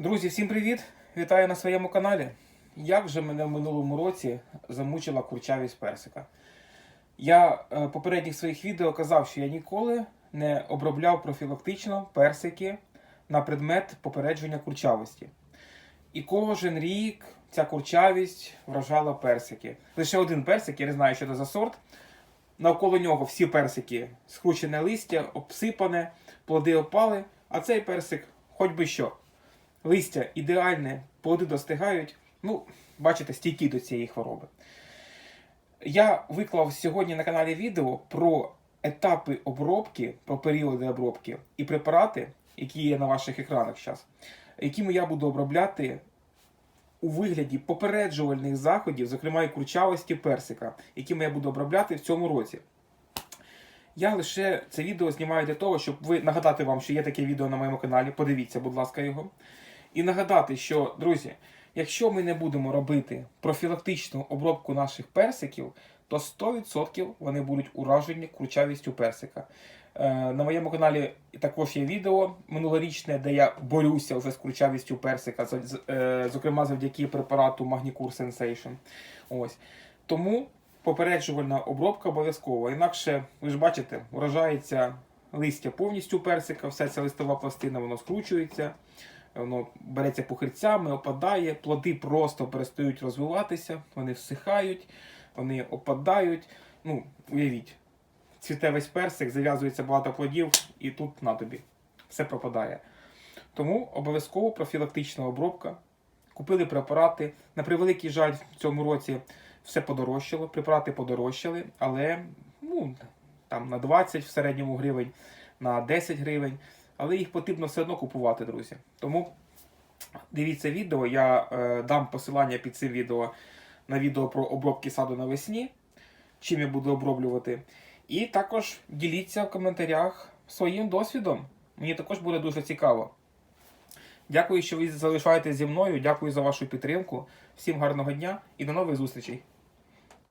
Друзі, всім привіт! Вітаю на своєму каналі. Як же мене в минулому році замучила курчавість персика? Я е, в попередніх своїх відео казав, що я ніколи не обробляв профілактично персики на предмет попередження курчавості. І кожен рік ця курчавість вражала персики. Лише один персик, я не знаю, що це за сорт. Навколо нього всі персики скручене листя, обсипане, плоди опали, а цей персик хоч би що. Листя ідеальне, плоди достигають. Ну, бачите, стійкі до цієї хвороби. Я виклав сьогодні на каналі відео про етапи обробки, про періоди обробки і препарати, які є на ваших екранах зараз, якими я буду обробляти у вигляді попереджувальних заходів, зокрема і курчавості персика, якими я буду обробляти в цьому році. Я лише це відео знімаю для того, щоб ви нагадати вам, що є таке відео на моєму каналі. Подивіться, будь ласка, його. І нагадати, що, друзі, якщо ми не будемо робити профілактичну обробку наших персиків, то 100% вони будуть уражені курчавістю персика. Е, на моєму каналі також є відео минулорічне, де я борюся вже з курчавістю персика, е, зокрема завдяки препарату Magnicure Sensation. Ось. Тому попереджувальна обробка обов'язкова. Інакше, ви ж бачите, вражається листя повністю персика, вся ця листова пластина, воно скручується, воно береться похирцями, опадає, плоди просто перестають розвиватися, вони всихають, вони опадають. Ну, уявіть, цвіте весь персик, зав'язується багато плодів, і тут на тобі. Все пропадає. Тому обов'язково профілактична обробка. Купили препарати. На превеликий жаль, в цьому році все подорожчало, препарати подорожчали, але ну, там на 20 в середньому гривень, на 10 гривень. Але їх потрібно все одно купувати, друзі. Тому дивіться відео. Я е, дам посилання під цим відео на відео про обробки саду навесні, чим я буду оброблювати. І також діліться в коментарях своїм досвідом. Мені також буде дуже цікаво. Дякую, що ви залишаєтесь зі мною. Дякую за вашу підтримку. Всім гарного дня і до нових зустрічей.